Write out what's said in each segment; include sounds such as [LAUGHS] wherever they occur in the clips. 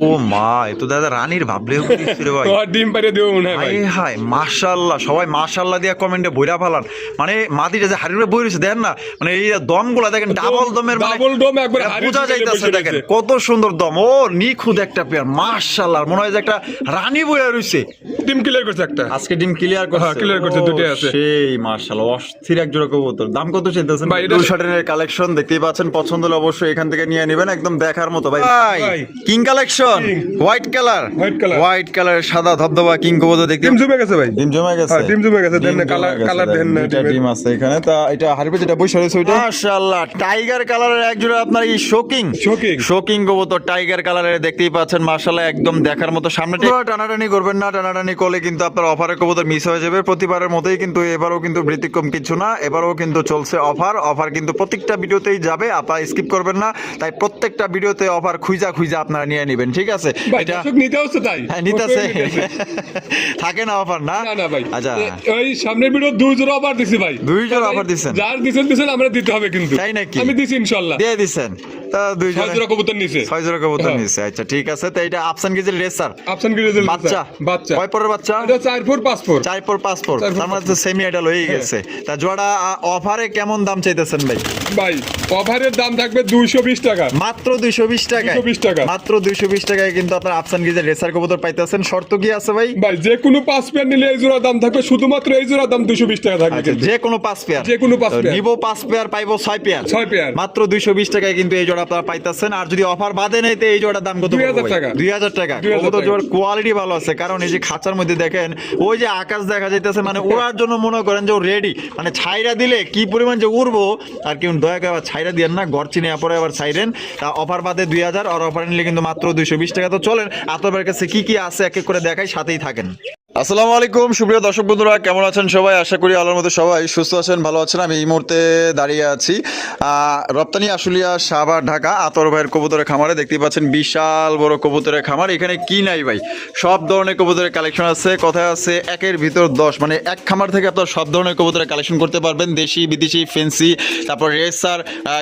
ও মা এ তো দাদা রানীর ভাবলেও কিছু রে ভাই? ডিম দেবো মনে হয় হায় সবাই দিয়া কমেন্টে বইরা ফেলান। মানে মাটিটা যে হাড়ির বই রয়েছে দেখেন না মানে এই দম দেখেন ডাবল দমের মানে ডাবল ডোম একবার বোঝা যাইতেছে দেখেন কত সুন্দর দম। ও নিখুঁত একটা পেয়ার মাশাল্লাহ মনে হয় যে একটা রানী বইয়া রয়েছে। ডিম ক্লিয়ার করছে একটা। আজকে ডিম ক্লিয়ার করছে। clear করছে, ও, দুটোই আছে। সেই মাশাআল্লাহ অস্থির এক জোড়া কবুতর। দাম কত চাইতেছেন ভাই, এটা- দুই শার্টের কালেকশন দেখতেই পাচ্ছেন পছন্দ হলে অবশ্যই এখান থেকে নিয়ে নেবেন একদম দেখার মতো। ভাই। King collection King। White colour White color। White colour সাদা ধবধবা কিং কবুতর দেখতে ডিম জমে গেছে ভাই। ডিম জমে গেছে। হ্যাঁ, ডিম জমে গেছে, দেন কালার- কালার দেন, না ডিম আছে এখানে। তা এটা হারিবে যেটা বসে রয়েছে ওইটা? মাশাআল্লাহ টাইগার কালারের এক জোড়া আপনার এই শোকিং Shocking। শোকিং কবুতর টাইগার কালারের দেখতেই পাচ্ছেন। মাশাআল্লাহ একদম দেখার মতো সামনে টানাটানি করবেন না। টানাটানি করলে কিন্তু আপনার অফারের কবুতর মিস হয়ে যাবে। প্রতিবারের মতোই কিন্তু এবারও কিন্তু ব্যতিক্রম কিছু না। এবারও কিন্তু চলছে অফার অফার কিন্তু প্রত্যেকটা ভিডিওতেই যাবে। আপনারা স্কিপ করবেন না। তাই প্রত্যেকটা ভিডিওতে অফার খুঁজা খুঁজা আপনারা নিয়ে নেবেন। ঠিক আছে এটা নিতে হচ্ছে তাই। হ্যাঁ নিতেছে। থাকে না অফার না? না না ভাই। আচ্ছা। ওই সামনের ভিডিও দুই জোড়া অফার দিছি ভাই। দুই জোড়া offer দিছেন? যার দিছেন দিছেন আমরা দিতে হবে কিন্তু। তাই নাকি? আমি দিছি ইনশাআল্লাহ দিয়ে দিচ্ছেন তা দুই জোড়া কবুতর নিছে। ছয় জোড়া কবুতর হ্যাঁ। নিচ্ছে আচ্ছা ঠিক আছে। তো এটা আফসান গিজের রেসার অপশন কি রেজাল্ট বাচ্চা? বাচ্চা। কয় পরের বাচ্চা? এটা চার ফোর পাঁচ ফোর চার পর পাঁচ পর। চার তার মানে তো সেমি আইডাল হয়ে। গেছে। তা জোড়া অফারে কেমন দাম চাইতেছেন ভাই? ভাই অফারের দাম থাকবে দুইশো বিশ টাকা। মাত্র দুইশো বিশ টাকায়। 220 টাকা। মাত্র দুইশো বিশ টাকায় কিন্তু আপনার আফসান গিজের রেসার কবুতর পাইতেছেন। শর্ত কি আছে ভাই? ভাই যে কোনো পাঁচ পেয়ার নিলে এই জোড়া দাম থাকবে। শুধুমাত্র এই জোড়া দাম দুইশো বিশ টাকা থাকবে আচ্ছা যে কোনো পাঁচ পেয়ার। যে কোনো পাঁচ পেয়ার। নিবো পাঁচ পেয়ার পাইবো ছয় পেয়ার। ছয় পেয়ার। মাত্র দুইশো বিশ টাকায় কিন্তু এই জোড়া আপনারা পাইতেছেন। আর যদি অফার বাদে নেই এই জোড়ার দাম কত 2000 টাকা। দুই হাজার টাকা। 2000 কবুতর। জোড়ার কোয়ালিটি ভালো আছে। কারণ এই যে খাঁচার মধ্যে দেখেন ওই যে আকাশ দেখা যাইতেছে মানে ওড়ার জন্য মনে করেন যে ও রেডি মানে ছাইরা দিলে কি পরিমাণ যে উড়বো আর কেউ দয়া করে আবার ছাইরা দিয়েন না। ঘর চিনে পরে আবার ছাইরেন। তা অফার বাদে দুই হাজার আর অফার নিলে কিন্তু মাত্র দুইশো বিশ টাকা তো চলেন আপনাদের কাছে কি কি আছে এক এক করে দেখাই, সাথেই থাকেন। আসসালামু আলাইকুম, সুপ্রিয় দর্শক বন্ধুরা, কেমন আছেন সবাই? আশা করি আল্লাহর মধ্যে সবাই সুস্থ আছেন, ভালো আছেন। আমি এই মুহূর্তে দাঁড়িয়ে আছি রপ্তানি আশুলিয়া, সাভার, ঢাকা, আতর ভাইয়ের কবুতরের খামারে। দেখতেই পাচ্ছেন বিশাল বড় কবুতরের খামার। এখানে কি নাই ভাই? সব ধরনের কবুতরের কালেকশন আছে কথায় আছে, একের ভিতর দশ। মানে এক খামার থেকে আপনার সব ধরনের কবুতরের কালেকশন করতে পারবেন, দেশি, বিদেশি ফেন্সি তারপর রেসার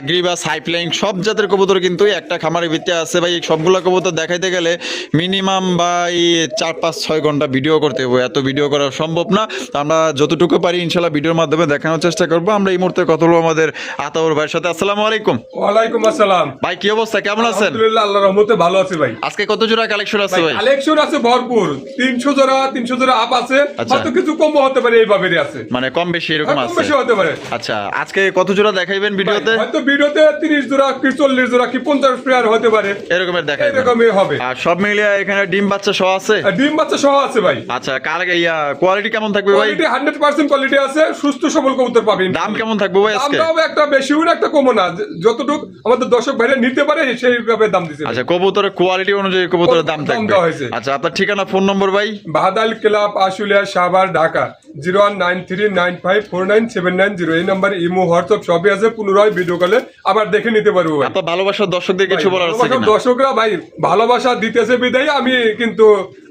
গ্রিবাস হাইপ্লাইং সব জাতের কবুতর কিন্তু একটা খামারের ভিতরে আছে। ভাই সবগুলো কবুতর দেখাইতে গেলে মিনিমাম ভাই চার পাঁচ ছয় ঘণ্টা ভিডিও করতে এত ভিডিও করা সম্ভব না। আমরা যতটুকু পারি ইনশাল্লাহ ভিডিওর মাধ্যমে দেখানোর চেষ্টা করব। আমরা এই মুহূর্তে কথা বলব আমাদের আতাউর ভাইয়ের সাথে। আসসালামু আলাইকুম। ওয়ালাইকুম আসসালাম। ভাই কি অবস্থা? কেমন আছেন? আলহামদুলিল্লাহ আল্লাহ রহমতে ভালো আছে ভাই। আজকে কত জোড়া কালেকশন আছে ভাই কালেকশন আছে ভরপুর। তিনশো জোড়া তিনশো জোড়া আপ আছে। আচ্ছা। হয়তো কিছু কম হতে পারে এইভাবে আছে। মানে কম বেশি এরকম কম আছে। বেশি হতে পারে। আচ্ছা আজকে কত জোড়া দেখাইবেন ভিডিওতে? হয়তো ভিডিওতে তিরিশ জোড়া কি চল্লিশ জোড়া কি পঞ্চাশ পেয়ার হতে পারে। এরকমের দেখাইবেন। এরকমই হবে। আর সব মিলিয়ে এখানে ডিম বাচ্চা সহ আছে? ডিম বাচ্চা সহ আছে ভাই। আচ্ছা কার ইয়া কোয়ালিটি কেমন থাকবে ভাই? কোয়ালিটি হান্ড্রেড পার্সেন্ট কোয়ালিটি আছে সুস্থ সবল কবুতর পাবেন। দাম কেমন থাকবে ভাই আজকে? দামটাও একটা বেশিও না একটা কমও না। যতটুকু আমাদের দর্শক ভাইরা নিতে পারে সেইভাবে দাম দিছে। আচ্ছা কবুতরের কোয়ালিটি অনুযায়ী কবুতরের দাম দাম থাকবে। আচ্ছা আপনার ঠিকানা ফোন নম্বর ভাই? বাহাদাল club Ashulia Savar Dhaka. Zero one nine three nine five four nine seven nine zero. এই নাম্বার ইমো হোয়াটসঅ্যাপ সবই আছে। পুনরায় ভিডিও কলে আবার দেখে নিতে পারব আপনার ভালোবাসার দর্শকদের কিছু বলার আছে দর্শকরা ভাই ভালোবাসা দিতেছে বিদায়। আমি কিন্তু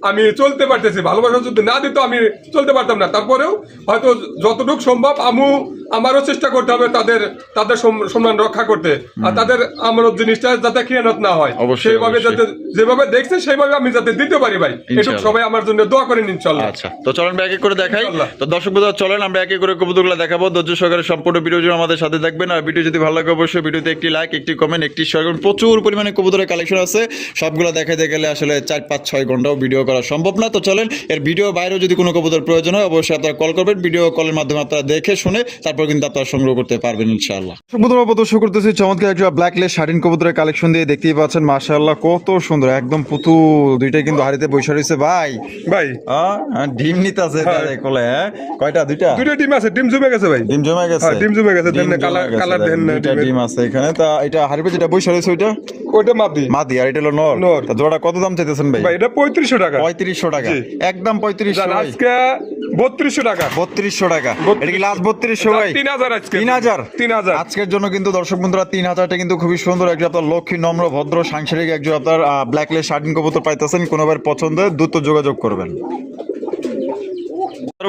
আমি চলতে পারতেছি। ভালোবাসা যদি না দিত আমি চলতে পারতাম না। তারপরেও হয়তো যতটুকু সম্ভব আমু আমারও চেষ্টা করতে হবে তাদের তাদের সম্মান রক্ষা করতে। আর তাদের আমার জিনিসটা যাতে খেয়ানত না হয়। সেইভাবে যাতে যেভাবে দেখছে সেইভাবে আমি যাতে দিতে পারি ভাই। ইনশাআল্লাহ। সবাই আমার জন্য দোয়া করেন ইনশাল্লাহ। আচ্ছা তো চলেন এক এক করে দেখাই। তো দর্শক বন্ধুরা চলেন আমরা এক এক করে কবুতরগুলো দেখাবো। ধৈর্য সহকারে সম্পূর্ণ ভিডিও জুড়ে আমাদের সাথে দেখবেন আর ভিডিও যদি ভালো লাগে অবশ্যই ভিডিওতে একটি লাইক একটি কমেন্ট একটি শেয়ার করুন। প্রচুর পরিমাণে কবুতরের কালেকশন আছে। সবগুলো দেখাতে গেলে আসলে চার পাঁচ ছয় ঘন্টাও ভিডিও করা সম্ভব না। তো চলেন এর ভিডিও বাইরেও যদি কোনো কবুতর প্রয়োজন হয় অবশ্যই আপনারা কল করবেন। ভিডিও কলের মাধ্যমে আপনারা দেখে শুনে তারপর কিন্তু আপনারা সংগ্রহ করতে পারবেন ইনশাআল্লাহ। কবুতর প্রদর্শন করতেছি চমৎকার একটা ব্ল্যাক লেস শার্টিন কবুতরের কালেকশন দিয়ে দেখতেই পাচ্ছেন মাশাআল্লাহ কত সুন্দর একদম পুতুল দুইটাই কিন্তু হাড়িতে বসে রয়েছে। ভাই ভাই। হ্যাঁ, ডিম নিতে আছে। কোলে হ্যাঁ? কয়টা দুইটা? দুটো ডিম আছে ডিম জমে গেছে ভাই। ডিম জমে গেছে? হ্যাঁ, ডিম জমে গেছে, দেন কালার- কালার দেন না দুইটা ডিম আছে এখানে। তা এটা হারিবে যেটা বই রয়েছে ওইটা? ওইটা মাপি মাদি আর এটা হলো নর। নর। তা জোড়া কত দাম চাইতেছেন ভাই? ভাই এটা পঁয়ত্রিশশো টাকা। পঁয়ত্রিশশো টাকা। একদম আজকে বত্রিশশো টাকা। বত্রিশশো টাকা। এটা কি লাস্ট বত্রিশশো ভাই? তিন হাজার আজকে। তিন হাজার? তিন হাজার। আজকের জন্য কিন্তু দর্শক বন্ধুরা তিন হাজারটা কিন্তু খুবই সুন্দর। একজন আপনার লক্ষ্মী নম্র ভদ্র সাংসারিক একজন আপনার ব্ল্যাক লেস শার্টিন কবুতর পাইতেছেন। কোনোবার পছন্দ দ্রুত যোগাযোগ করবেন।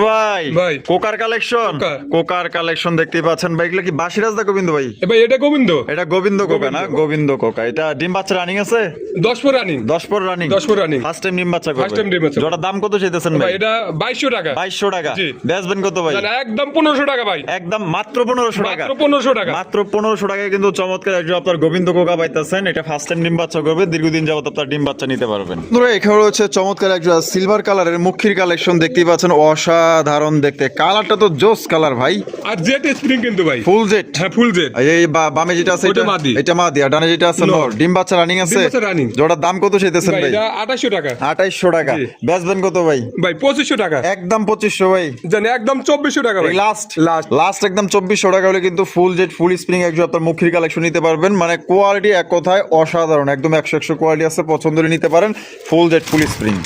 ভাই ভাই। কোকার কালেকশন কোকার। কালেকশন দেখতে পাচ্ছেন। ভাই এগুলো কি বাসিরাজ দা গোবিন্দ ভাই? ভাই এটা গোবিন্দ। এটা গোবিন্দ কোকা না? গোবিন্দ। কোকা। এটা ডিম বাচ্চা রানিং আছে? দশ পর রানিং দশ পর রানিং দশ পর running। ফার্স্ট টাইম ডিম বাচ্চা করবে। First time ডিম বাচ্চা। জোড়া দাম কত চাইতেছেন ভাই? ভাই? এটা বাইশশো টাকা। বাইশশো টাকা। জি। বেচবেন কত ভাই? একদম পনেরোশো টাকা ভাই। একদম মাত্র পনেরোশো টাকা। মাত্র পনেরোশো টাকা। মাত্র পনেরোশো টাকায় কিন্তু চমৎকার একজন আপনার গোবিন্দ কোকা পাইতেছেন। এটা ফার্স্ট টাইম ডিম বাচ্চা করবে। দীর্ঘদিন যাবত আপনার ডিম বাচ্চা নিতে পারবেন। বন্ধুরা এখানে রয়েছে চমৎকার একজন সিলভার কালারের মুখির কালেকশন দেখতেই পাচ্ছেন। অসাধারণ দেখতে। কালারটা তো জোস কালার ভাই। আর জেট স্প্রিং কিন্তু ভাই। Full jet. হ্যাঁ ফুল জেট। এই বামে যেটা আছে এটা মাদি। এটা মাদি আর ডানে যেটা আছে নর। ডিম বাচ্চা রানিং আছে? ডিম বাচ্চা running। জোড়ার দাম কত চাইতেছেন ভাই এটা আঠাশশো টাকা। আঠাইশশো টাকা। জি। বেচবেন কত ভাই? ভাই পঁচিশশো টাকা। একদম পঁচিশশো ভাই। জানি একদম চব্বিশশো টাকা ভাই। লাস্ট লাস্ট লাস্ট একদম চব্বিশশো টাকা হলে কিন্তু ফুল জেট ফুল স্প্রিং একজন আপনার মুখির কালেকশন নিতে পারবেন। মানে কোয়ালিটি এক কথায় অসাধারণ। একদম একশো একশো কোয়ালিটি আছে পছন্দ নিতে পারেন। Full jet full spring.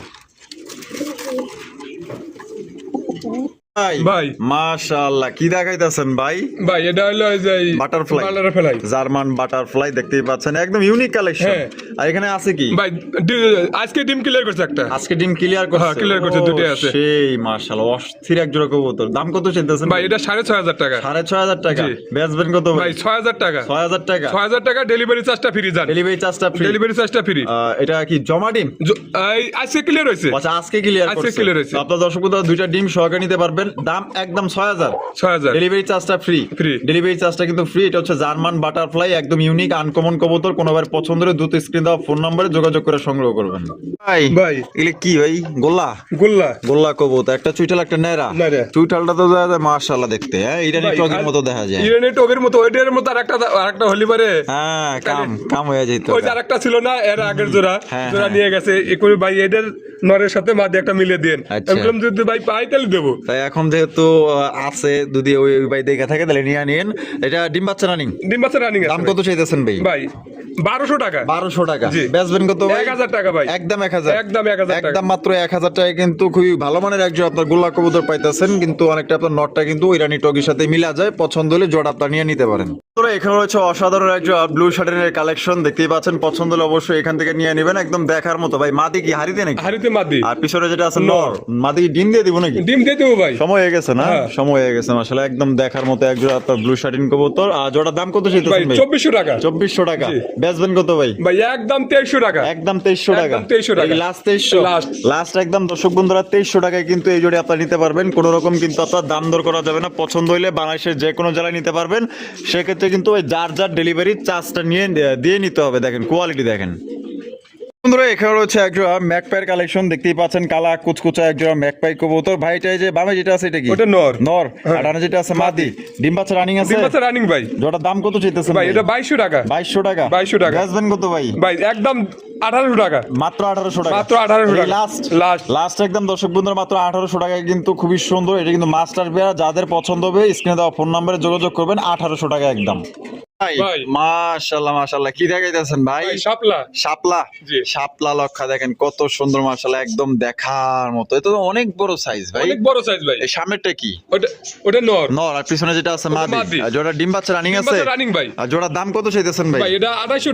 ভাই ভাই। মাশাআল্লাহ কি দেখাইতেছেন ভাই? ভাই এটা হলো যে বাটারফ্লাই বাটারফ্লাই জার্মান বাটারফ্লাই দেখতেই পাচ্ছেন একদম ইউনিক কালেকশন। আর এখানে আছে কি? ভাই আজকে ডিম ক্লিয়ার করছে একটা। আজকে ডিম ক্লিয়ার করছে। হ্যাঁ, clear করছে, ও, আছে। সেই মাশাআল্লাহ অস্থির এক জোড়া কবুতর। দাম কত চাইতেছেন ভাই এটা সাড়ে ছয় হাজার টাকা। সাড়ে ছয় হাজার টাকা। বেচবেন কত ভাই? ভাই ছয় হাজার টাকা। ছয় হাজার টাকা। ছয় হাজার টাকা ডেলিভারি চার্জটা ফ্রি যান ডেলিভারি চার্জটা ফ্রি ডেলিভারি চার্জটা ফ্রি এটা কি জমা ডিম? আজকে ক্লিয়ার হয়েছে। আচ্ছা আজকে ক্লিয়ার আজকে clear হয়েছে। আপনার দর্শক দুইটা ডিম সহকারে নিতে পারবেন। দাম একদম ছয় হাজার। ছয় হাজার। ডেলিভারি চার্জটা ফ্রি Free। ডেলিভারি চার্জটা কিন্তু ফ্রি এটা হচ্ছে জার্মান বাটারফ্লাই একদম ইউনিক আনকমন কবুতর। কোনোবার পছন্দ হলে দ্রুত স্ক্রিন দেওয়া ফোন নম্বরে যোগাযোগ করে সংগ্রহ করবেন। ভাই ভাই। এগুলো কি ভাই? গোল্লা? গোল্লা। গোল্লা কবুতর। একটা চুইটাল একটা নেড়া। চুইটালটা তো দেখা যায় মাশাআল্লাহ দেখতে। হ্যাঁ এটা টকের মতো দেখা যায়। ইরানি টবের মতো ওইটার মতো আরেকটা আরেকটা হলিবারে হ্যাঁ কাম কাম হয়ে যেত ওই যে আরেকটা ছিল না এর আগের জোড়া। হ্যাঁ, জোড়া হ্যাঁ। নিয়ে গেছে। একুশ ভাই এদের নরের সাথে মাদি একটা মিলে দেন। আচ্ছা। আমি যদি ভাই পাই তাহলে দেবো। তাই এখন যেহেতু আছে যদি ওই ভাই দেখে থাকে তাহলে নিয়ে নিন এটা ডিম বাচ্চা রানিং ডিম বাচ্চা রানিং দাম কত চাইতেছেন ভাই? ভাই বারোশো টাকা। বারোশো টাকা। বেচবেন কত ভাই? এক হাজার টাকা ভাই। একদম এক হাজার। একদম এক হাজার একদম মাত্র এক হাজার টাকা কিন্তু খুবই ভালো মানের একজন আপনার গোল্লা কবুতর পাইতেছেন কিন্তু অনেকটা আপনার নটটা কিন্তু ওই রানি টগির সাথে মিলা যায়। পছন্দ হলে জোড়া আপনার নিয়ে নিতে পারেন। এখানে রয়েছে অসাধারণ একজন ব্লু শার্টের কালেকশন দেখতেই পাচ্ছেন পছন্দ হলে অবশ্যই এখান থেকে নিয়ে নেবেন একদম দেখার মতো। ভাই মাদি কি? হারিতে নাকি? হারিতে মাদি। আর পিছনে যেটা আছে নর। মাদি ডিম দিয়ে দিব নাকি? ডিম দিয়ে দেবো ভাই। সময় হয়ে গেছে না? হ্যাঁ। সময় হয়ে গেছে আসলে একদম দেখার মতো একজন আপনার ব্লু শার্টিন কবুতর। আর জোড়ার দাম কত চাইতেছেন ভাই চব্বিশশো টাকা। চব্বিশশো টাকা। জি। বেচবেন কত ভাই? ভাই একদম তেইশশো টাকা। একদম তেইশশো টাকা। একদম 2300 টাকা। লাস্ট তেইশশো। Last। লাস্ট একদম দর্শক বন্ধুরা তেইশশো টাকায় কিন্তু এই জোড়ি আপনারা নিতে পারবেন। কোনো রকম কিন্তু আপনার দাম দর করা যাবে না। পছন্দ হইলে বাংলাদেশের যে কোনো জেলায় নিতে পারবেন। সেক্ষেত্রে কিন্তু ওই যার যার ডেলিভারি চার্জটা নিয়ে দিয়ে নিতে হবে। দেখেন কোয়ালিটি দেখেন। বন্ধুরা এখানে রয়েছে একজোড়া ম্যাকপাইয়ের কালেকশন দেখতেই পাচ্ছেন কালা কুচকুচা একজোড়া ম্যাকপাই কবুতর। ভাই এটা এই যে বামে যেটা আছে এটা কি? ওটা নর। নর। আর ডানে যেটা আছে মাদি। ডিম বাচ্চা রানিং আছে? ডিম বাচ্চা রানিং ভাই। জোড়ার দাম কত চাইতেছেন ভাই এটা টাকা। টাকা? 2200 টাকা। বেচবেন কত ভাই? ভাই একদম আঠারোশো টাকা মাত্র আঠারোশো টাকা মাত্র 1800 টাকা। Last Last। লাস্ট একদম দর্শক বন্ধুরা মাত্র আঠারোশো টাকায় কিন্তু খুবই সুন্দর এটা কিন্তু মাস্টার পেয়ার যাদের পছন্দ হবে স্ক্রিনে দেওয়া ফোন নাম্বারে যোগাযোগ করবেন আঠারোশো টাকা একদম ভাই ভাই। মাশাল্লাহ মাশাল্লাহ কি দেখাইতেছেন ভাই? ভাই শাপলা। শাপলা? শাপলা লক্ষা দেখেন কত সুন্দর একদম দেখার মতো। এটা তো অনেক বড় সাইজ ভাই। অনেক বড় সাইজ ভাই। এই সামনেরটা কি? ওটা ওটা নর। নর আর পিছনে যেটা আছে মাদি। মাদি। আর জোড়া ডিম বাচ্চা রানিং আছে? রানিং ভাই। আর জোড়ার দাম কত চাইতেছেন ভাই? ভাই এটা আঠাইশো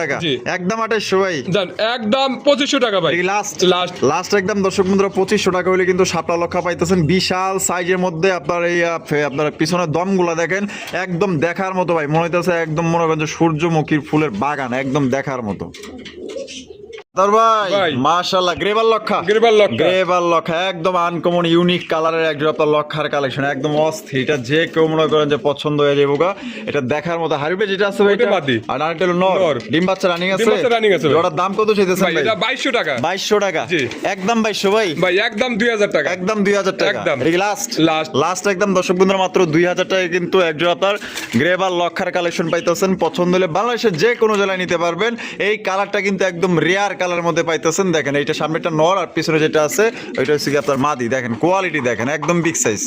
টাকা। একদম আঠাইশশো ভাই। জান একদম পঁচিশশো টাকা ভাই। লাস্ট লাস্ট লাস্ট একদম দর্শক বন্ধুরা পঁচিশশো টাকা হলে কিন্তু সাপলা লক্ষা পাইতেছেন। বিশাল সাইজের মধ্যে আপনার এই আপনার পিছনের দমগুলা দেখেন একদম দেখার মতো ভাই। মনে হইতেছে একদম মনে করেন যে সূর্যমুখীর ফুলের বাগান একদম দেখার মতো। তার ভাই। মাশাআল্লাহ গ্রেভাল লক্ষা লক্ষা। লক্ষা একদম আনকমন ইউনিক কালারের একজন আপনার লক্ষার কালেকশন একদম অস্থির এটা যে কেউ মনে করেন যে পছন্দ হয়ে যাবে গা। এটা দেখার মতো হারিবে যেটা আছে ভাই এটা? আর আরেকটা হলো নর। ডিম বাচ্চা রানিং আছে ডিম বাচ্চা running আছে। জোড়ার দাম কত চাইতেছেন ভাই এটা বাইশশো টাকা বাইশশো টাকা জি। একদম বাইশশো ভাই ভাই একদম দুই হাজার টাকা একদম দুই হাজার টাকা একদম। Last Last। লাস্ট একদম দর্শক বন্ধুরা মাত্র দুই হাজার টাকা কিন্তু একজন আপনার গ্রেভার লক্ষার কালেকশন পাইতেছেন পছন্দ হলে বাংলাদেশের যে কোনো জেলায় নিতে পারবেন এই কালারটা কিন্তু একদম রেয়ার কালার মধ্যে পাইতেছেন, দেখেন এইটা সামনে একটা নর আর পিছনে যেটা আছে, ওইটা হচ্ছে আপনার মাদি। দেখেন কোয়ালিটি দেখেন, একদম বিগ সাইজ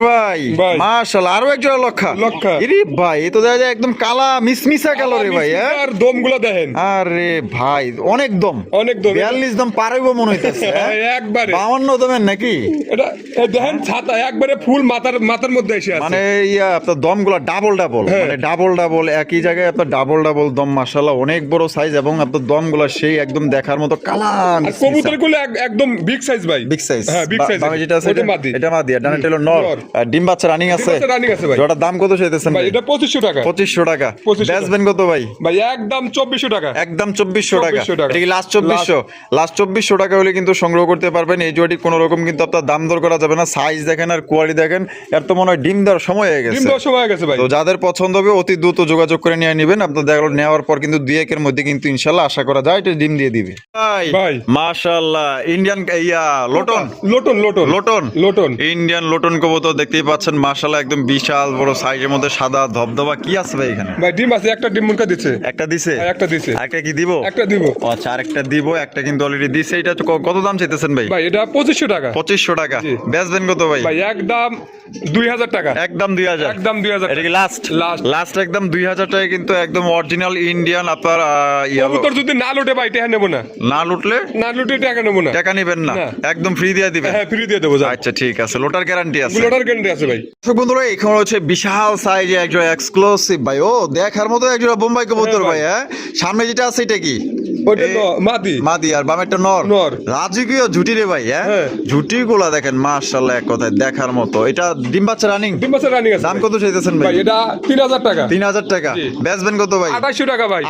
ভাই ভাই। মাশাআল্লাহ আরও এক জোড়া লক্ষা। লক্ষা। ইরে ভাই এ তো দেখা যায় একদম কালা মিসমিসা কালো রে ভাই হ্যাঁ? আর দমগুলো দেখেন। আরে ভাই অনেক দম। অনেক দম। বিয়াল্লিশ দম পারব মনে হইতেছে হ্যাঁ? [LAUGHS] একবারে। বাউন্ন দমের নাকি? এটা দেখেন ছাতা একবারে ফুল মাথার মাথার মধ্যে এসে আছে। মানে ইয়া আপনার দমগুলা ডাবল ডাবল। মানে ডাবল ডাবল একই জায়গায় আপনার ডাবল ডাবল দম মাসাল্লাহ অনেক বড় সাইজ এবং আপনার দমগুলা সেই একদম দেখার মতো কালা আর কবুতরগুলো একদম বিগ সাইজ ভাই। বিগ সাইজ হ্যাঁ বিগ সাইজ যেটা আছে এটা মাদি। এটা মাদি আর ডানাটা হলো নর। নর। আর ডিম বাচ্চা রানিং আছে। ভাই। দাম কত চাইতেছেন ভাই এটা টাকা। টাকা। 2500 বেচবেন কত ভাই? ভাই একদম চব্বিশশো টাকা। একদম চব্বিশশো টাকা। 2400 টাকা। এটা কি লাস্ট চব্বিশশো? লাস্ট চব্বিশশো টাকা হলে কিন্তু সংগ্রহ করতে পারবেন। এই কোনো রকম কিন্তু আপনার দাম দর করা যাবে না। সাইজ দেখেন আর কোয়ালিটি দেখেন এর তো মনে হয় ডিম দেওয়ার সময় হয়ে ডিম গেছে দেওয়ার সময় হয়ে গেছে ভাই। তো যাদের পছন্দ হবে অতি দ্রুত যোগাযোগ করে নিয়ে নেবেন। আপনার দেখা নেওয়ার পর কিন্তু দুই একের মধ্যে কিন্তু ইনশাল্লাহ আশা করা যায় এটা ডিম দিয়ে দিবে। ভাই। মাশাআল্লাহ। ইন্ডিয়ান ইয়া লোটন? লোটন লোটন। লোটন? লোটন। ইন্ডিয়ান লোটন কবুতর দেখতেই পাচ্ছেন মাশাআল্লাহ একদম বিশাল বড় সাইজের মধ্যে সাদা ধবধবা। কি আছে ভাই এখানে? ভাই ডিম আছে একটা ডিম মুরকা দিচ্ছে একটা দিছে? হ্যাঁ, একটা দিছে। একটা কি দিব? একটা দিব। আচ্ছা আরেকটা দিব একটা কিন্তু অলরেডি দিছে। এটা কত দাম চাইতেছেন ভাই? ভাই এটা পঁচিশশো টাকা। পঁচিশশো টাকা। জি। বেচবেন কত ভাই? ভাই একদম দুই হাজার টাকা। একদম দুই হাজার। একদম দুই হাজার এটা কি লাস্ট Last. লাস্ট একদম দুই হাজার টাকা কিন্তু একদম অরিজিনাল ইন্ডিয়ান আপনার কবুতর যদি না লুটে ভাই টাকা নেব না। না লুটলে? না লুটে টাকা নেব না। টাকা নেবেন না। না। একদম ফ্রি দিয়ে দিবেন। হ্যাঁ ফ্রি দিয়ে দেবো আচ্ছা ঠিক আছে। লোটার গ্যারান্টি আছে। লোটার গ্যারান্টি আছে ভাই। দর্শক বন্ধুরা এখানে হচ্ছে বিশাল সাইজে একজন এক্সক্লুসিভ ভাই। ও দেখার মতো একজন বোম্বাই কবুতর হ্যাঁ ভাই হ্যাঁ? সামনে যেটা আছে এটা কি? ওইটা মাদি। মাদি আর বামেরটা নর। নর। রাজকীয় ঝুটি রে ভাই হ্যাঁ। ঝুটি গুলা দেখেন মাশাআল্লাহ এক কথায় দেখার মতো। এটা ডিম বাচ্চা রানিং ডিম আছে রানিং আছে দাম কত চাইতেছেন ভাই? ভাই এটা তিন হাজার টাকা। বেচবেন কত ভাই? টাকা ভাই।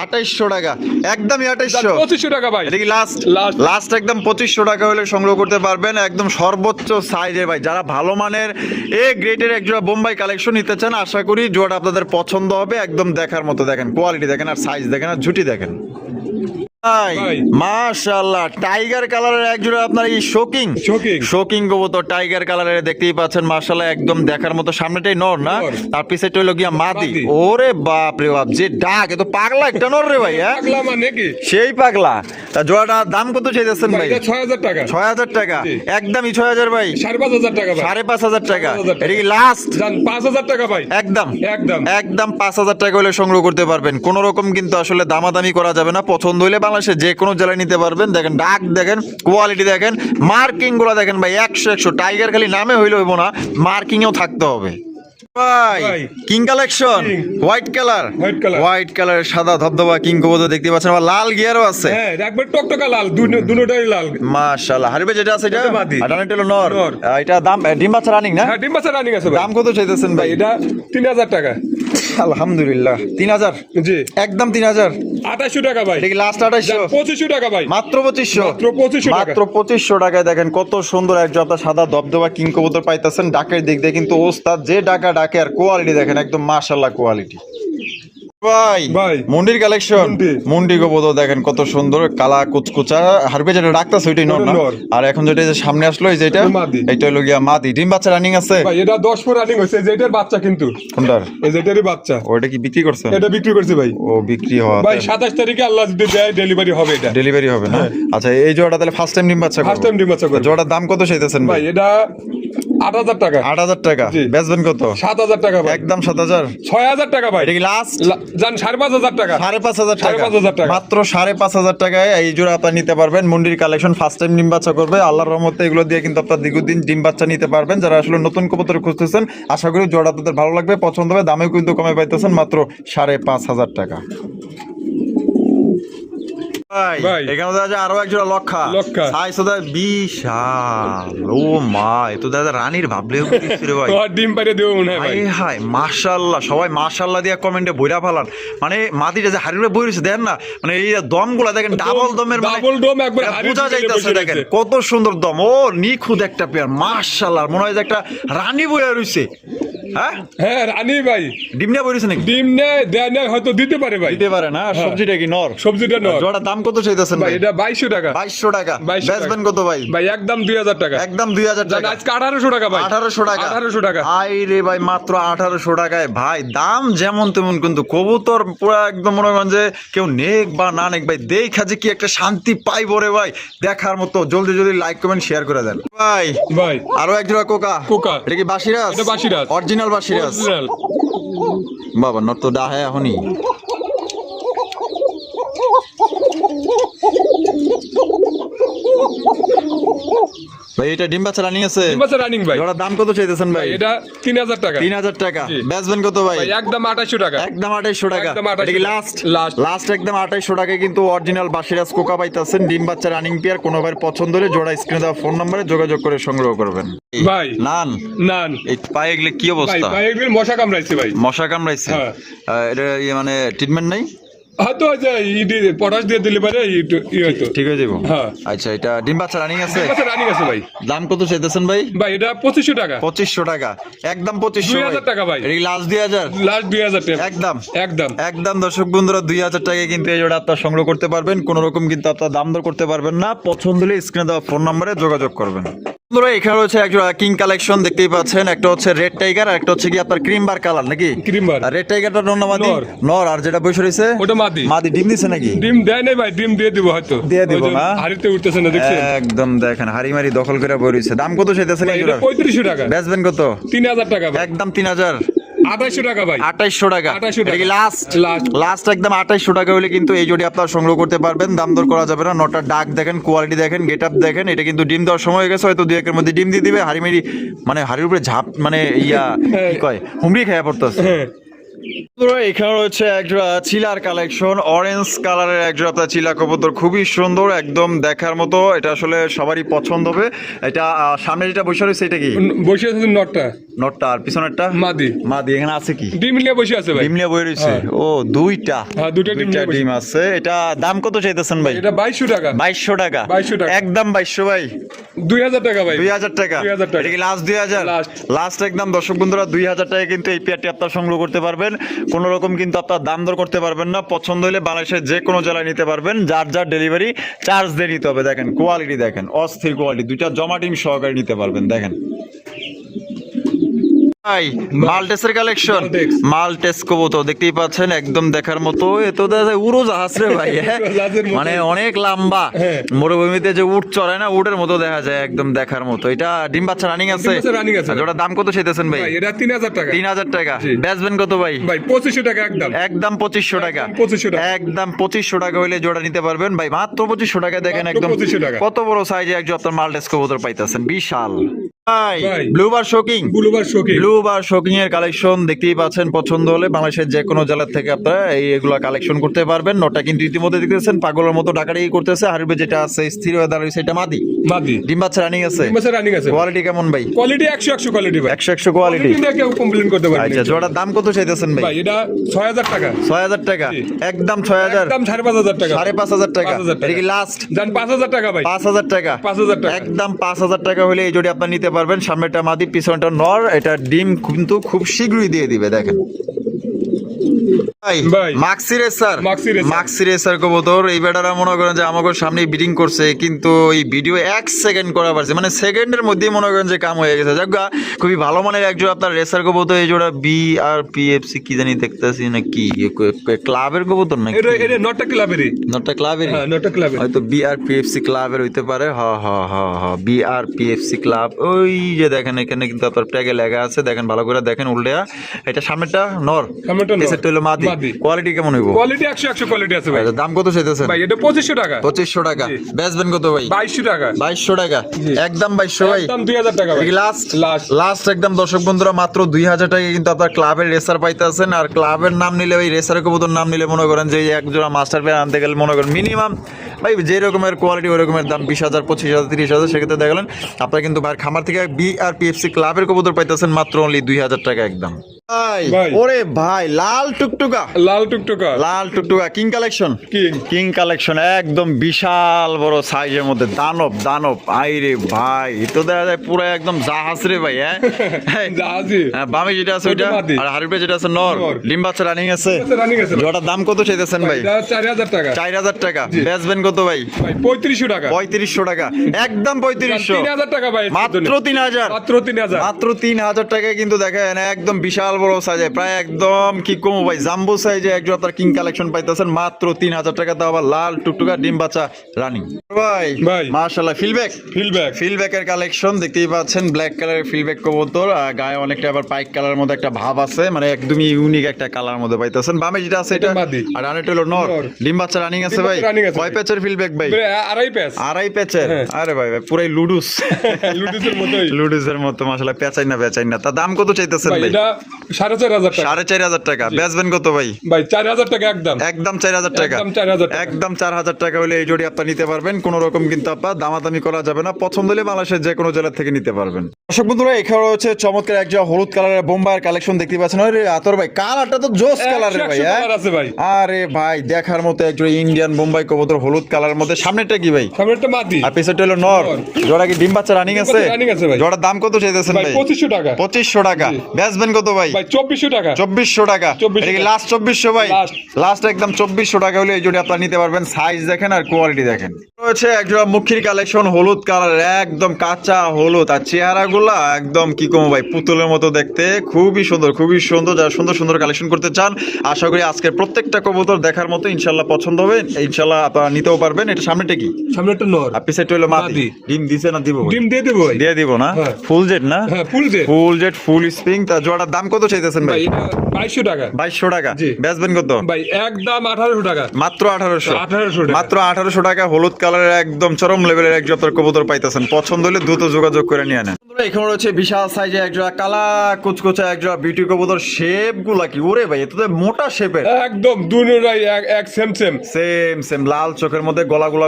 টাকা। একদমই টাকা ভাই। এটা কি লাস্ট লাস্ট একদম পঁচিশশো টাকা হলে সংগ্রহ করতে পারবেন। একদম সর্বোচ্চ সাইজের ভাই। যারা ভালো মানের এ গ্রেটের এক জোড়া বোম্বাই কালেকশন নিতে চান, আশা করি জোড়াটা আপনাদের পছন্দ হবে, একদম দেখার মতো দেখেন, কোয়ালিটি দেখেন আর সাইজ দেখেন আর ঝুটি দেখেন। মাশাআল্লাহ টাইগার কালারের এক আপনার এই শোকিং শোকিং কবুতর টাইগার কালারের দেখতেই পাচ্ছেন মাশাআল্লাহ একদম দেখার মতো সামনেটাই নর না? তার পিছেটা হলো গিয়া মাদি। মাদি। ওরে বাপ রে বাপ যে ডাক এ পাগলা একটা নর রে ভাই হ্যাঁ? পাগলা মানে কি? সেই পাগলা। তা জোড়াটার দাম কত চাইতেছেন ভাই? ভাই এটা ছয় হাজার টাকা। টাকা একদমই ভাই। ভাই। এটা কি লাস্ট ভাই। একদম। একদম। একদম পাঁচ হাজার টাকা হলে সংগ্রহ করতে পারবেন। কোন রকম কিন্তু আসলে দামাদামি করা যাবে না। পছন্দ হলে বাংলাদেশে যে কোনো জেলায় নিতে পারবেন। দেখেন ডাক দেখেন কোয়ালিটি দেখেন মার্কিংগুলো দেখেন ভাই, একশো একশো। টাইগার খালি নামে হইলে হইব না মার্কিং এও থাকতে হবে। ভাই ভাই। King collection white colour White color। White কালারের সাদা ধবধবা কিং কবুতর দেখতে পাচ্ছেন আবার লাল গিয়ারও আছে। হ্যাঁ একবার টকটকা লাল দুনো- লাল। মাশাআল্লাহ। হারিবে যেটা আছে এটা? এটা মাদি। আর ডানাটা হলো নর। নর। এটা দাম ডিম বাচ্চা রানিং না? হ্যাঁ ডিম বাচ্চা রানিং আছে দাম কত চাইতেছেন ভাই? এটা টাকা। আলহামদুলিল্লাহ। জি। একদম ভাই। কি লাস্ট টাকা ভাই। মাত্র পঁচিশশো? মাত্র 2500 টাকা। মাত্র পঁচিশশো টাকায় দেখেন কত সুন্দর একজন আপনার সাদা ধবধবা কিং কবুতর পাইতেছেন। ডাকের দিক দিয়ে কিন্তু ওস্তাদ যে ডাকা ডাকে আর কোয়ালিটি দেখেন একদম মাশাল্লাহ কোয়ালিটি ভাই। মুন্ডির কালেকশন মুন্ডি। দেখেন কত সুন্দর কালা কুচকুচা। হারবে যেটা ডাকতেছে ওইটাই নর না। ওটা নর। আর এখন যেটা যে সামনে আসলো এই যেটা ওটা হলো গিয়া মাদি। ডিম বাচ্চা রানিং আছে? ভাই এটা পর রানিং যেটার বাচ্চা কিন্তু। কোনটার? এই যেটারই বাচ্চা। কি বিক্রি করছেন এটা বিক্রি করছি ভাই। ও বিক্রি হওয়া ভাই সাতাশ তারিখে আল্লাহ যদি দেয় ডেলিভারি হবে এটা। ডেলিভারি হবে না? আচ্ছা এই জোড়াটা তাহলে ফার্স্ট টাইম ডিম বাচ্চা ফার্স্ট টাইম ডিম বাচ্চা করে জোড়াটার দাম কত চাইতেছেন ভাই এটা আট হাজার টাকা। আট হাজার টাকা। বেচবেন কত? সাত হাজার টাকা ভাই। একদম সাত হাজার। ছয় হাজার টাকা ভাই। এটা লাস্ট যান সাড়ে পাঁচ হাজার টাকা। সাড়ে পাঁচ হাজার টাকা। পাঁচ হাজার টাকা। মাত্র সাড়ে পাঁচ হাজার টাকায় এই জোড়া আপনার নিতে পারবেন। মুন্ডির কালেকশন ফার্স্ট টাইম ডিম বাচ্চা করবে। আল্লাহর রহমতে এগুলো দিয়ে কিন্তু আপনার দীর্ঘদিন ডিম বাচ্চা নিতে পারবেন। যারা আসলে নতুন কবুতর খুঁজতেছেন আশা করি জোড়া তাদের ভালো লাগবে। পছন্দ হবে দামেও কিন্তু কমে পাইতেছেন মাত্র সাড়ে পাঁচ হাজার টাকা। ভাই ভাই। এখানে দেখা আরও এক লক্ষা। লক্ষা। সাইজ তো বিশাল। ও মা এ তো দাদা রানীর ভাবলেও কিছু রে ভাই? [LAUGHS] তোমার ডিম পাইরে দেবো মনে হয় ভাই। হাই হাই সবাই মাশাল্লাহ দিয়া কমেন্টে বইরা ফালান। মানে মাটিটা যে দেখেন না মানে এই দমগুলা দেখেন ডাবল দমের মানে ডাবল ডোম একবার বোঝা যাইতেছে দেখেন কত সুন্দর দম। ও নিখুঁত একটা পেয়ার মাশাল্লাহ মনে হয় যে একটা রানী বইয়া রয়েছে হ্যাঁ? হ্যাঁ রানী ভাই। ডিম নিয়ে বলিস নাকি? ডিম নেয় দেয় হয়তো দিতে পারে ভাই। দিতে পারে না সবজিটা কি নর? সবজিটা নয় জোড়া দাম কত চাইতেছেন ভাই এটা বাইশশো টাকা। বাইশশো টাকা। 2200 টাকা। বেচবেন কত ভাই? ভাই একদম দুই হাজার টাকা। একদম দুই হাজার জান, টাকা। আজকে আঠারোশো টাকা ভাই। আঠারোশো টাকা। আঠারোশো টাকা। আই রে ভাই মাত্র আঠারোশো টাকায়। ভাই দাম যেমন তেমন কিন্তু কবুতর পুরো একদম মনে করেন যে কেউ নেক বা না নেক ভাই দেখা যে কি একটা শান্তি পাইব রে ভাই। দেখার মতো জলদি জলদি লাইক কমেন্ট শেয়ার করে দেন। ভাই ভাই। আরও এক জোড়া কোকা। কোকা। এটা কি বাসিরাস এটা বাসিরাজ। অরিজিনাল বাসিরাস। বাবা নর তো ডাহে এখনই। ভাই এটা ডিম বাচ্চা রানিং আছে। বছর রানিং ভাই। জোড়া দাম কত চাইতেছেন ভাই? এটা তিন হাজার টাকা। তিন হাজার টাকা। জি। বেচবেন কত ভাই? একদম আঠাশশো টাকা। একদম আঠাইশশো টাকা। এটা কি লাস্ট। লাস্ট একদম আঠাইশশো টাকায় কিন্তু অরিজিনাল বাসিরাজ কোকা পাইতেছেন। ডিম বাচ্চা রানিং পেয়ার কোনো ভাই পছন্দ হলে জোড়া স্ক্রিনে দেওয়া ফোন নম্বরে যোগাযোগ করে সংগ্রহ করবেন। ভাই। নান? নান। এই পায়ে গেলে কি অবস্থা? ভাই এগুলো মশা কামড়াইছে ভাই। মশা কামড়াইছে? হ্যাঁ। এটা ইয়ে মানে ট্রিটমেন্ট নাই? হয়তো পটাশ দিয়ে দিলে পারে ই ই হয়তো ঠিক হয়ে যাব হ্যাঁ। আচ্ছা এটা ডিম বাচ্চা রানিং আছে? বছর রানিং আছে ভাই। দাম কত চাইতেছেন ভাই? ভাই এটা পঁচিশশো টাকা। পঁচিশশো টাকা। একদম পঁচিশশো 2000 টাকা ভাই। লাস্ট দুই হাজার? লাস্ট দুই হাজার টাকা। একদম। একদম। একদম দর্শক বন্ধুরা দুই হাজার টাকায় কিন্তু এই জোড়া আপনার সংগ্রহ করতে পারবেন। কোনো রকম কিন্তু আপনার দাম দর করতে পারবেন না। পছন্দ হলে স্ক্রিনে দেওয়া ফোন নম্বরে যোগাযোগ করবেন। বন্ধুরা এখানে রয়েছে একজোড়া কিং কালেকশন দেখতেই পাচ্ছেন। একটা হচ্ছে রেড টাইগার একটা হচ্ছে কি আপনার ক্রিম বার কালার নাকি? ক্রিম রেড টাইগারটা নর মাদি? নর। আর যেটা বসে রয়েছে? ওটা মাদি। মাদি ডিম দিছে নাকি? ডিম দেয় নাই ভাই ডিম দিয়ে দিব হয়তো। দিয়ে দিব না হাড়িতে উঠতেছে না দেখছেন? একদম দেখেন হাড়ি মারি দখল করে বইছে দাম কত চাইতেছে না 3500 টাকা। বেচবেন কত? 3000 টাকা একদম 3000 টাকা লাস্ট একদম টাকা হলে কিন্তু এই আপনারা সংগ্রহ করতে পারবেন। দাম দর করা যাবে না। নটা ডাক দেখেন কোয়ালিটি দেখেন গেট আপ দেখেন। এটা কিন্তু দেওয়ার সময় হয়ে গেছে হয়তো দু একের মধ্যে ডিম দিয়ে দিবে। হাড়ি মেরি মানে হাড়ির উপরে ঝাপ মানে ইয়া কি কয়? হুমড়ি খেয়া পড়তো এখানে রয়েছে একজোড়া চিলার কালেকশন অরেঞ্জ কালারের আপনার চিলা কবুতর। খুবই সুন্দর একদম দেখার মতো। এটা আসলে সবারই পছন্দ হবে। এটা সামনে যেটা বসে রয়েছে এটা কি? বসে আছে নটটা। নটটা আর পিছনেরটা? মাদি। মাদি এখানে আছে কি? ডিম নিয়ে বসে আছে ভাই। ডিম নিয়ে বই রয়েছে। ও দুইটা। হ্যাঁ, দুইটা ডিম ডিম আছে। এটা দাম কত চাইতেছেন ভাই? এটা বাইশশো টাকা। বাইশশো টাকা। 2200 টাকা। একদম বাইশশো ভাই। দুই হাজার টাকা ভাই। দুই হাজার টাকা। 2000 টাকা। এটা কি লাস্ট দুই হাজার? Last। লাস্ট একদম দর্শক বন্ধুরা দুই হাজার টাকা কিন্তু এই পেয়ারটি আপনার সংগ্রহ করতে পারবেন। কোন রকম কিন্তু আপনার দাম দর করতে পারবেন না। পছন্দ হলে বাংলাদেশের যে কোনো জেলায় নিতে পারবেন। যার যার ডেলিভারি চার্জ দিয়ে নিতে হবে। দেখেন কোয়ালিটি দেখেন, অস্থির কোয়ালিটি দুইটা জমা টিম সহকারে নিতে পারবেন। দেখেন ভাই মালটেসের কালেকশন মালটেস। কবুতর দেখতেই পাচ্ছেন একদম দেখার মতো। এ তো উড়ো জাহাজ রে ভাই হ্যাঁ? [LAUGHS] মানে অনেক লম্বা। হ্যাঁ। মরুভূমিতে যে উট চড়ায় না উটের মতো দেখা যায় একদম দেখার মতো। এটা ডিম বাচ্চা রানিং আছে? আছে। আর দাম কত চাইতেছেন ভাই? এটা তিন হাজার টাকা। তিন হাজার টাকা। বেচবেন কত ভাই? ভাই পঁচিশশো টাকা একদম। একদম পঁচিশশো টাকা। একদম 2500 টাকা। একদম পঁচিশশো টাকা হইলে জোড়া নিতে পারবেন। ভাই মাত্র পঁচিশশো টাকা দেখেন একদম 2500 টাকা। কত বড় সাইজে একজন আপনার মালটেস কবুতর পাইতেছেন। বিশাল। ব্লুবার শোকিং বুলুবার শোকে ব্লু শোকিং এর কালেকশন দেখতেই পাচ্ছেন পছন্দ হলে বাংলাদেশের যে কোনো জেলা থেকে আপনারা এই এগুলা কালেকশন করতে পারবেন। নটা কিন্তু ইতিমধ্যে দেখতেছেন পাগলের মতো ডাকাডাকি করতেছে। হারবে যেটা আছে স্থির হয়ে দাঁড়িয়ে সেটা মাদি। মাদি। ডিম বাচ্চা রানিং আছে। তিন বছর রানিং আছে। কোয়ালিটি কেমন ভাই? কোয়ালিটি কোয়ালিটি ভাই। কোয়ালিটি কেউ করতে আচ্ছা জোড়ার দাম কত চাইতেছেন ভাই? এটা টাকা। ছয় হাজার টাকা। একদম ছয় হাজার। একদম সাড়ে পাঁচ হাজার টাকা। টাকা। এটা কি লাস্ট যান পাঁচ হাজার টাকা ভাই। পাঁচ হাজার টাকা। 5,000 টাকা। একদম পাঁচ হাজার টাকা হলে এই জোড়ি নিতে পারবেন। সামনেটা মাদি পিছনটা নর। এটা ডিম কিন্তু খুব শীঘ্রই দিয়ে দিবে দেখেন। কবুতর। এই বেটারা মনে করেন যে আমাকে সামনে বিডিং করছে কিন্তু এই ভিডিও এক সেকেন্ড করা পারছে। মানে সেকেন্ডের মধ্যেই মনে করেন যে কাম হয়ে গেছে। যাক খুবই ভালো মানের একজন আপনার রেসার কবুতর এই জোড়া B R P F C কি জানি দেখতেছি না কি ক্লাবের কবুতর নাকি? এটা এটা নটটা ক্লাবেরই নটটা ক্লাবের হ্যাঁ নটটা ক্লাবের হয়তো ক্লাবের হইতে পারে। হ হ হ হ বিআরপিএফসি ক্লাব ওই যে দেখেন এখানে কিন্তু আপনার ট্যাগে লেখা আছে। দেখেন ভালো করে দেখেন উল্টে এটা সামনেটা নর। সামনেটা হলো মাদি। কোয়ালিটি কেমন হইব? কোয়ালিটি 100 100 কোয়ালিটি আছে ভাই। আচ্ছা, দাম কত চাইতেছেন? ভাই এটা 2500 টাকা। 2500 টাকা। বেচবেন কত ভাই? 2200 টাকা। 2200 টাকা। একদম বাইশশো ভাই। একদম দুই হাজার টাকা ভাই। লাস্ট। লাস্ট একদম দর্শক বন্ধুরা মাত্র দুই হাজার টাকা কিন্তু আপনার ক্লাবের রেসার পাইতেছেন। আর ক্লাবের নাম নিলে ওই রেসার কবুতর নাম নিলে মনে করেন যে এক জোড়া মাস্টার প্লেয়ার আনতে গেলে মনে করেন মিনিমাম ভাই যে রকমের কোয়ালিটি ওই রকমের দাম বিশ হাজার পঁচিশ হাজার তিরিশ হাজার সেক্ষেত্রে দেখালেন আপনারা কিন্তু ভাইয়ের খামার থেকে বি আর পিএফসি ক্লাবের কবুতর পাইতেছেন মাত্র অনলি দুই হাজার টাকা একদম। ভাই ভাই। ওরে ভাই লাল টুকটুকা। লাল টুকটুকা। লাল টুকটুকা king collection king king collection একদম বিশাল বড় সাইজের মধ্যে। দানব দানব আইরে ভাই তো দেখা যায় পুরো একদম জাহাজ রে ভাই হ্যাঁ? [LAUGHS] জাহাজি হ্যাঁ, বামে যেটা আছে ওইটা ওইটা আর হারিপে যেটা আছে নর। রানিং আছে। ভাই। জোটার দাম কত চাইতেছেন ভাই চার হাজার টাকা। চার হাজার টাকা। বেচবেন কত ভাই? পঁয়ত্রিশশো টাকা। পঁয়ত্রিশশো টাকা। একদম পঁয়ত্রিশশো। তিন হাজার টাকা ভাই মাত্র তিন হাজার। মাত্র তিন হাজার। মাত্র তিন হাজার টাকায় কিন্তু দেখেন একদম বিশাল বড় সাইজে প্রায় একদম কি কমো ভাই জাম্বো সাইজে একজন আপনার কিং কালেকশন পাইতেছেন মাত্র তিন হাজার টাকা। দাও আবার লাল টুকটুকা ডিম বাচ্চা রানিং ভাই ভাই। মার্শাল্লাহ ফিলব্যাক ফিলব্যাক ফিলব্যাকের কালেকশন দেখতেই পাচ্ছেন ব্ল্যাক কালারের ফিলব্যাক কবুতর আর গায়ে অনেকটা আবার পাইক কালার মধ্যে একটা ভাব আছে মানে একদমই ইউনিক একটা কালার মধ্যে পাইতেছেন। বামে যেটা আছে এটা আর আনেটা হলো নর। ডিম বাচ্চা রানিং আছে কয় ভাই। প্যাচের ফিলব্যাক ভাই। আড়াই প্যাস আড়াই প্যাচের? হ্যাঁ। আরে ভাই ভাই পুরাই লুডুস। লুডিসের মতোই। লুডুসের মতো মাসালা পেঁচাই না পেঁচাই না তা দাম কত চাইতেছেন ভাই এটা টাকা। টাকা। বেচবেন কত ভাই? ভাই চার হাজার টাকা একদম। একদম চার হাজার টাকা। একদম 4,000 টাকা। একদম হলে এই জোড়ি আপনার নিতে পারবেন। কোন রকম কিন্তু আপনার দামাদামি করা যাবে না। পছন্দ হলে বাংলাদেশের যে কোনো জেলা থেকে নিতে পারবেন। দর্শক বন্ধুরা এখানে হচ্ছে চমৎকার একজন হলুদ কালারের বোম্বাইয়ের কালেকশন দেখতে পাচ্ছেন। আরে আতর ভাই কালারটা তো জোস কালারের ভাই হ্যাঁ? কালার ভাই। আরে ভাই দেখার মতো একজন ইন্ডিয়ান বোম্বাই কবুতর হলুদ কালারের মধ্যে সামনেটা কি ভাই? সামনে একটা মাটি। আর পিছনটা হলো নর। জোড়া কি ডিম বাচ্চা রানিং আছে? running আছে ভাই। জোড়ার দাম কত চাইতেছেন ভাই ভাই? পঁচিশশো টাকা। পঁচিশশো টাকা। জি। বেচবেন কত ভাই? ভাই চব্বিশশো টাকা। চব্বিশশো টাকা। 2400 এটা কি লাস্ট চব্বিশশো ভাই? Last। লাস্ট একদম চব্বিশশো টাকা হলে এই জোড়ি আপনারা নিতে পারবেন। সাইজ দেখেন আর কোয়ালিটি দেখেন। রয়েছে একজোড়া মুখির কালেকশন হলুদ কালার একদম কাঁচা হলুদ। আর চেহারা গুলা একদম কি কম ভাই পুতুলের মতো দেখতে। খুবই সুন্দর খুবই সুন্দর। যারা সুন্দর সুন্দর কালেকশন করতে চান আশা করি আজকের প্রত্যেকটা কবুতর দেখার মতো ইনশাল্লাহ পছন্দ হবে। ইনশাল্লাহ আপনারা নিতেও পারবেন এটা সামনেটা কি? সামনে একটা নর। আর হলো মাদি। ডিম দিছে না দিব? ডিম দিয়ে দেবো দিয়ে দিব না? হ্যাঁ। ফুল জেট না? হ্যাঁ ফুল যে ফুল জেট ফুল স্প্রিং তা জোড়ার দাম কত চাইতেছেন ভাই? ভাই এটা বাইশশো টাকা। বাইশশো টাকা। বেচবেন কত? ভাই একদম আঠারোশো টাকা। মাত্র আঠারোশো। 1800 টাকা। মাত্র আঠারোশো টাকা হলুদ কালারের একদম চরম লেভেলের এক জোড়া কবুতর পাইতেছেন। পছন্দ হলে দ্রুত যোগাযোগ করে নিয়ে নেন। এখানে রয়েছে বিশাল সাইজে এক জোড়া কালা কুচকুচা এক জোড়া বিউটি কবুতর শেপগুলা কি? ওরে ভাই এত মোটা শেপের একদম এক এক সেম সেম সেম সেম লাল চোখের মধ্যে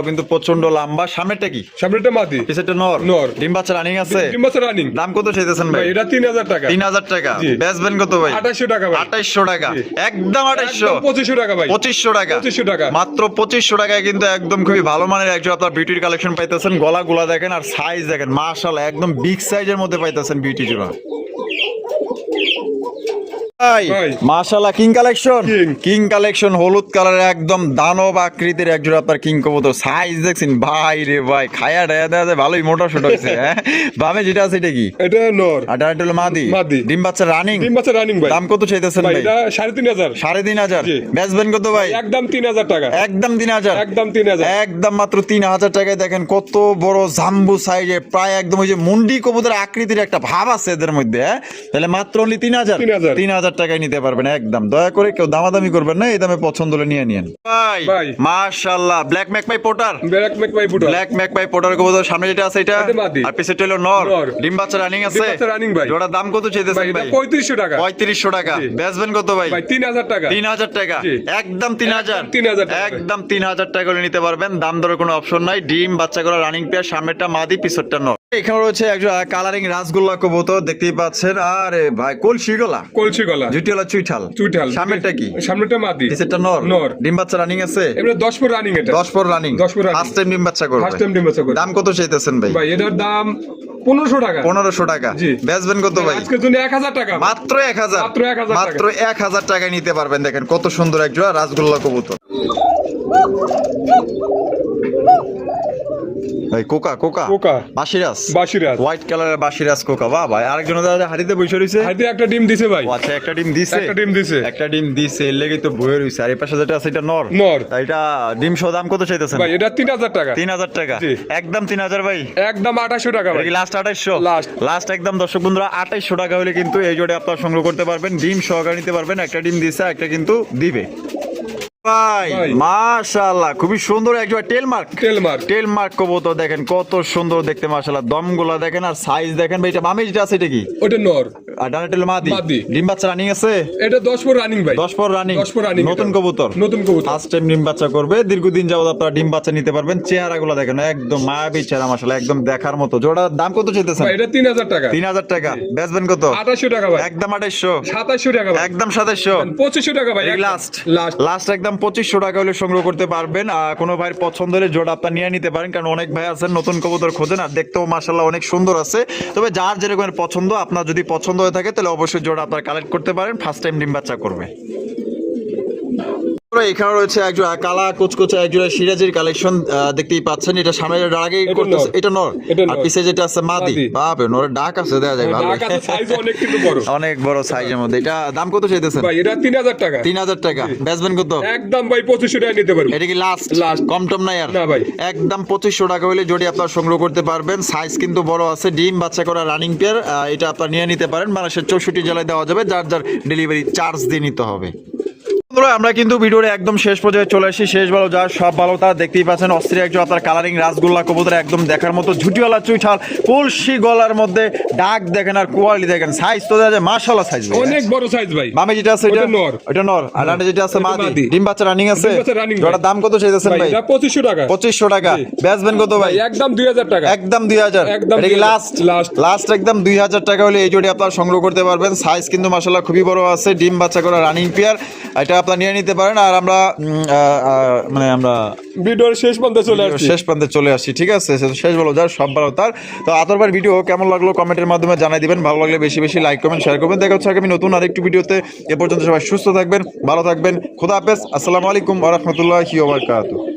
কিন্তু প্রচণ্ড লম্বা। সামনেটা কি? সামনে একটা মাটি পিছেটা নর। নর। ডিম বাচ্চা রানিং আছে? ডিম বাচ্চা রানিং দাম কত চাইতেছেন ভাই? এটা তিন হাজার টাকা। তিন হাজার টাকা। জি। বেচবেন কত ভাই? আঠাশশো টাকা ভাই। আঠাইশশো টাকা। জি। একদম আঠাইশশো। একদম পঁচিশশো টাকা ভাই। পঁচিশশো টাকা। 2500 টাকা। মাত্র পঁচিশশো টাকায় কিন্তু একদম খুবই ভালো মানের একজন আপনার বিউটির কালেকশন পাইতেছেন। গলা গুলা দেখেন আর সাইজ দেখেন। মার্শাল একদম বিগ সাইজের মধ্যে পাইতেছেন বিউটি জোড়া। মাশাল্লাহ কিং কালেকশন কিং কালেকশন হলুদ কালারের একদম দানব আকৃতির একজন আপনার কিং কবুতর সাইজ দেখছেন ভাই রে ভাই খায়া ডায়া দেয়া যায় ভালোই মোটা সোটা হয়েছে হ্যাঁ? বামে যেটা আছে এটা কি? এটা নর। আর ডাটা হলো মাদি। মাদি। ডিম বাচ্চা রানিং ডিম বাচ্চা রানিং ভাই। দাম কত চাইতেছেন ভাই ভাই? এটা সাড়ে তিন হাজার। সাড়ে তিন হাজার। জি। বেচবেন কত ভাই? একদম তিন হাজার টাকা। একদম তিন হাজার। একদম তিন হাজার। একদম মাত্র তিন হাজার টাকায় দেখেন কত বড় জাম্বু সাইজে প্রায় একদম ওই যে মুন্ডি কবুতর আকৃতির একটা ভাব আছে এদের মধ্যে হ্যাঁ? তাহলে মাত্র অনলি তিন হাজার। 3,000 তিন হাজার টাকায় নিতে পারবেন একদম। দয়া করে কেউ দামাদামি করবেন না এই দামে পছন্দ হলে নিয়ে নিন ভাই। ব্ল্যাক ম্যাক পাই পোটার ব্যাক মেক ভাই বুটো ব্ল্যাক ম্যাক পাই পোটার কবুতর সামনে যেটা আছে এটা। আর পিছে হলো নর। ডিম বাচ্চা রানিং আছে। running ভাই। জোড়ার দাম কত চাইতেছেন ভাই পঁয়ত্রিশশো টাকা। পঁয়ত্রিশশো টাকা। বেচবেন কত ভাই? ভাই তিন হাজার টাকা। তিন হাজার টাকা। একদম তিন হাজার। একদম 3,000 টাকা। একদম তিন হাজার টাকা করে নিতে পারবেন। দাম দরের কোনো অপশন নাই। ডিম বাচ্চা করা রানিং পেয়ার সামনেটা মাদি পিছরটা নর। এখানে রয়েছে একজন কালারিং রাসগোল্লা কবুতর দেখতেই পাচ্ছেন আরে ভাই কলসি গলা কলসি গলা জুটিওয়ালা চুইঠাল চুইঠাল সামনেরটা কি সামনেটা মাদি পিছরটা নর নর। ডিম বাচ্চা রানিং আছে এবারে দশ ফুট রানিং এটা দশ পর রানিং 10 পর running। ফার্স্ট টাইম ডিম বাচ্চা করবে ফার্স্ট টাইম ডিম বাচ্চা করে দাম কত চাইতেছেন ভাই ভাই এটার দাম পনেরোশো টাকা পনেরোশো টাকা জি। বেচবেন কত ভাই আজকের জন্য এক হাজার টাকা মাত্র এক হাজার মাত্র 1000 টাকা। মাত্র এক হাজার টাকায় নিতে পারবেন দেখেন কত সুন্দর এক জোড়া রাসগোল্লা কবুতর ভাই কোকা কোকা। কোকা। বাসিরাস হোয়াইট কালারের বাসিরাস কোকা। বাহ ভাই আরেকজন দাদা হাড়িতে বসে রইছে একটা ডিম দিছে ভাই। আচ্ছা একটা ডিম দিছে? একটা ডিম দিছে। একটা ডিম দিছে এর লেগে তো বয়ে রইছে। আর এই পাশে যেটা আছে এটা নর। নর। এটা ডিম সহ দাম কত চাইতেছেন? ভাই এটা তিন হাজার টাকা। তিন হাজার টাকা। একদম তিন হাজার ভাই। একদম আঠাশশো টাকা ভাই। লাস্ট আঠাইশশো? Last। লাস্ট একদম দর্শক বন্ধুরা আঠাইশশো টাকা হলে কিন্তু এই জোড়ে আপনার সংগ্রহ করতে পারবেন ডিম সহকারে নিতে পারবেন একটা ডিম দিছে একটা কিন্তু দিবে। ভাই। মাশাআল্লাহ খুবই সুন্দর এক জোড়া টেল মার্ক তেল মার টেল মার্ক কবুতর দেখেন কত সুন্দর দেখতে মাশাআল্লাহ। দমগুলা দেখেন আর সাইজ দেখেন ভাই এটা বামে যেটা আছে এটা কি? ওটা নর। আর ডানাটা হলো মাদি। ডিম বাচ্চা রানিং আছে? এটা দশ পর রানিং ভাই। দশ পর রানিং দশ পর running নতুন কবুতর? নতুন কবুতর। ফার্স্ট টাইম ডিম বাচ্চা করবে। দীর্ঘদিন যাবত আপনারা ডিম বাচ্চা নিতে পারবেন। চেহারাগুলো দেখেন একদম মায়াবী চেহারা মাসালা একদম দেখার মতো। জোড়ার দাম কত চাইতেছেন? ভাই এটা তিন হাজার টাকা। তিন হাজার টাকা। বেচবেন কত? আঠাশশো টাকা ভাই। একদম আঠাইশশো সাতাশশো টাকা ভাই। একদম সাতাইশশো পঁচিশশো টাকা ভাই লাস্ট লাস্ট লাস্ট একদম পঁচিশশো টাকা হলে সংগ্রহ করতে পারবেন কোনো ভাইয়ের পছন্দ হলে জোড়া আপনার নিয়ে নিতে পারেন, কারণ অনেক ভাই আছেন, নতুন কবুতর খোঁজেন, আর দেখতেও মাসাল্লাহ অনেক সুন্দর আছে। তবে যার যেরকমের পছন্দ, আপনার যদি পছন্দ হয়ে থাকে, তাহলে অবশ্যই জোড়া আপনার কালেক্ট করতে পারেন ফার্স্ট টাইম ডিম বাচ্চা করবে। এখানে রয়েছে একজন কালা কুচকুচে একজোড়া সিরাজের কালেকশন দেখতেই পাচ্ছেন। এটা সামনে এটা করতেছে নর। এটা নর। আর নর। পিছে যেটা আছে মাদি। বাপে নরের ডাক আছে দেওয়া যায় ভালো। অনেক কিন্তু বড়। [LAUGHS] অনেক বড় সাইজের মধ্যে। এটা দাম কত চাইতেছেন? ভাই এটা তিন হাজার টাকা। টাকা। বেচবেন কত? একদম ভাই পঁচিশশো টাকা নিতে পারব। এটা কি লাস্ট Last. কম টম নাই আর? না ভাই। একদম পঁচিশশো টাকা হলে যদি আপনার সংগ্রহ করতে পারবেন। সাইজ কিন্তু বড় আছে ডিম বাচ্চা করা রানিং পেয়ার এটা আপনার নিয়ে নিতে পারেন। বাংলাদেশের চৌষট্টি জেলায় দেওয়া যাবে যার যার ডেলিভারি চার্জ দিয়ে নিতে হবে। বন্ধুরা, আমরা কিন্তু ভিডিওর একদম শেষ পর্যায়ে চলে আসি। শেষ ভালো যা সব ভালো তা দেখতেই পাচ্ছেন অস্ত্রী একজন আপনার কালারিং রাসগোল্লা কবুতর একদম দেখার মতো ঝুটিওয়ালা চুইঠাল কলসি গলার মধ্যে ডাক দেখেন আর কোয়ালিটি দেখেন। সাইজ তো দেখা যায় মার্শাল্লাহ সাইজ অনেক বড় সাইজ ভাই। মামে যেটা আছে এটা নর। এটা নর। আর ডানে যেটা আছে মাদি। ডিম বাচ্চা রানিং আছে। ওটার। দাম কত চাইতেছেন ভাই এটা পঁচিশশো টাকা। পঁচিশশো টাকা। বেচবেন কত ভাই? একদম দুই হাজার টাকা। একদম দুই হাজার। একদম এটা কি 2000 লাস্ট লাস্ট একদম দুই হাজার টাকা হলে এই জোড়ি আপনার সংগ্রহ করতে পারবেন। সাইজ কিন্তু মাসাল্লাহ খুবই বড় আছে। ডিম বাচ্চা করা রানিং পেয়ার এটা আপনার নিয়ে নিতে পারেন আর আমরা মানে আমরা ভিডিওর শেষ পর্যন্ত চলে আসছি। শেষ প্রান্তে চলে আসছি ঠিক আছে? শেষ বলো যার সব ভালো তার। তো আতরবার ভিডিও কেমন লাগল কমেন্টের মাধ্যমে জানাই দিবেন। ভালো লাগলে বেশি বেশি লাইক কমেন্ট শেয়ার করবেন। দেখা হচ্ছে আগামী নতুন আরেকটি ভিডিওতে। এ পর্যন্ত সবাই সুস্থ থাকবেন ভালো থাকবেন। খোদা হাফেজ। আসসালামু আলাইকুম ওয়া রাহমাতুল্লাহি ওয়া বারাকাতুহু।